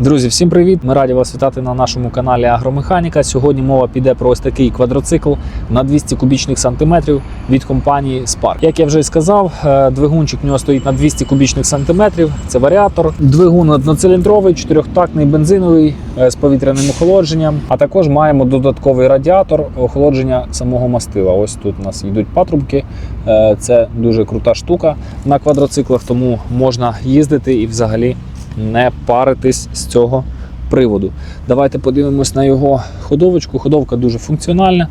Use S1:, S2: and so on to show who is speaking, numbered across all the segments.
S1: Друзі, всім привіт! Ми раді вас вітати на нашому каналі Агромеханіка. Сьогодні мова піде про ось такий квадроцикл на 200 кубічних сантиметрів від компанії Spark. Як я вже й сказав, е, двигунчик в нього стоїть на 200 кубічних сантиметрів. Це варіатор. Двигун одноциліндровий, чотирьохтактний бензиновий е, з повітряним охолодженням. А також маємо додатковий радіатор охолодження самого мастила. Ось тут у нас йдуть патрубки. Е, Це дуже крута штука на квадроциклах, тому можна їздити і взагалі не паритись з цього приводу. Давайте подивимось на його ходовочку. Ходовка дуже функціональна.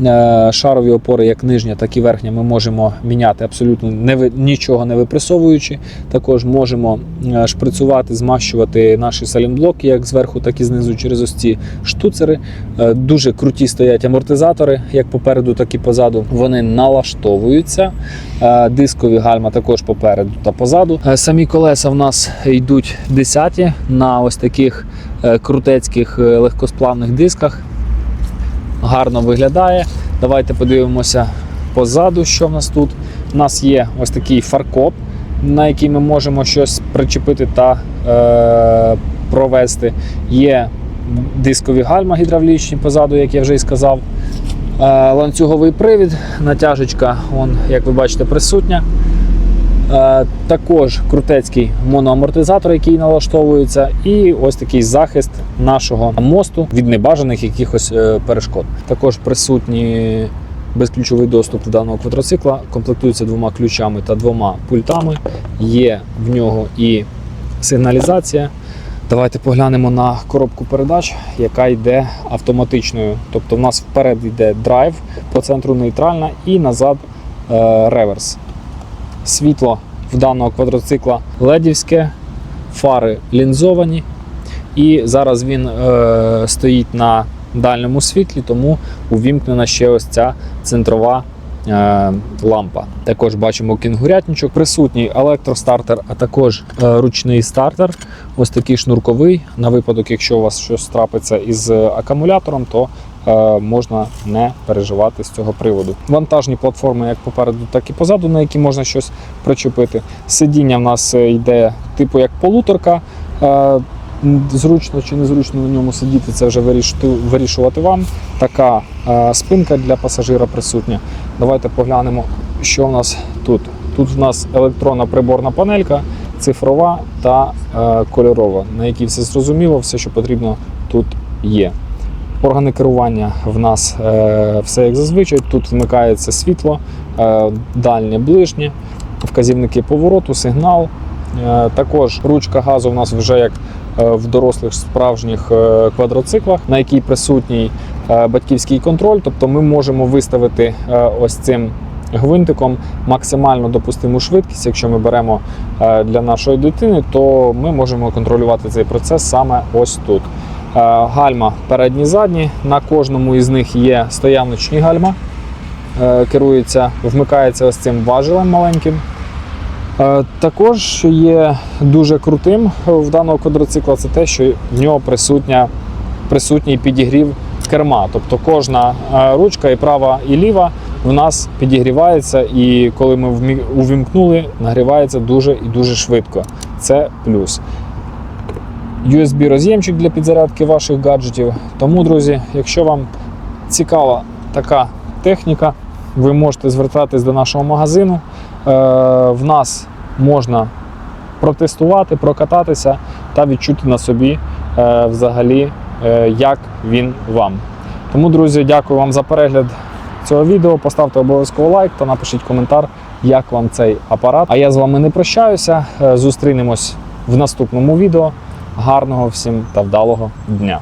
S1: Е, Шарові опори, як нижня, так і верхня, ми можемо міняти абсолютно не нічого не випресовуючи. Також можемо е, шприцювати, змащувати наші салінблоки, як зверху, так і знизу через ось ці штуцери. Е, Дуже круті стоять амортизатори, як попереду, так і позаду. Вони налаштовуються. Дискові гальма також попереду та позаду. Самі колеса в нас йдуть 10 на ось таких крутецьких е, легкосплавних дисках. Гарно виглядає. Давайте подивимося позаду, що в нас тут. У нас є ось такий фаркоп, на який ми можемо щось причепити та е, провести. Є дискові гальма гідравлічні позаду, як я вже і сказав. Е, ланцюговий привід, натяжечка, вон, як ви бачите, присутня. Е, Також крутецький моноамортизатор, який налаштовується, і ось такий захист нашого мосту від небажаних якихось е, перешкод. Також присутній безключовий доступ до даного квадроцикла, комплектується двома ключами та двома пультами. Є в нього і сигналізація. Давайте поглянемо на коробку передач, яка йде автоматичною. Тобто в нас вперед йде драйв, по центру нейтральна і назад е, реверс. Світло в даного квадроцикла ледівське, фари лінзовані. І зараз він е, стоїть на дальньому світлі, тому увімкнена ще ось ця центрова е, лампа. Також бачимо кінгурятничок, присутній електростартер, а також е, ручний стартер. Ось такий шнурковий. На випадок, якщо у вас щось трапиться із акумулятором, то е, можна не переживати з цього приводу. Вантажні платформи як попереду, так і позаду, на які можна щось причепити. Сидіння в нас е, йде типу як полуторка. Е, Зручно чи незручно на ньому сидіти, це вже вирішувати вам. Така е, спинка для пасажира присутня. Давайте поглянемо, що в нас тут. Тут в нас електронна приборна панелька, цифрова та е, кольорова, на якій все зрозуміло, все, що потрібно, тут є. Органи керування в нас е, все як зазвичай. Тут вмикається світло, е, дальнє, ближнє, вказівники повороту, сигнал. Е, також ручка газу в нас вже як в дорослих справжніх квадроциклах, на якій присутній батьківський контроль. Тобто ми можемо виставити ось цим гвинтиком максимально допустиму швидкість. Якщо ми беремо для нашої дитини, то ми можемо контролювати цей процес саме ось тут. Е, Гальма передні задні. На кожному із них є стояночні гальма. Е, Керується, вмикається ось цим важелем маленьким. Е, Також є дуже крутим в даного квадроцикла, це те, що в нього присутня, присутній підігрів керма. Тобто кожна ручка, і права, і ліва, в нас підігрівається, і коли ми увімкнули, нагрівається дуже і дуже швидко. Це плюс. USB роз'ємчик для підзарядки ваших гаджетів. Тому, друзі, якщо вам цікава така техніка, ви можете звертатись до нашого магазину. Е, В нас можна протестувати, прокататися та відчути на собі е, взагалі, е, як він вам. Тому, друзі, дякую вам за перегляд цього відео. Поставте обов'язково лайк та напишіть коментар, як вам цей апарат. А я з вами не прощаюся. Зустрінемось в наступному відео. Гарного всім та вдалого дня!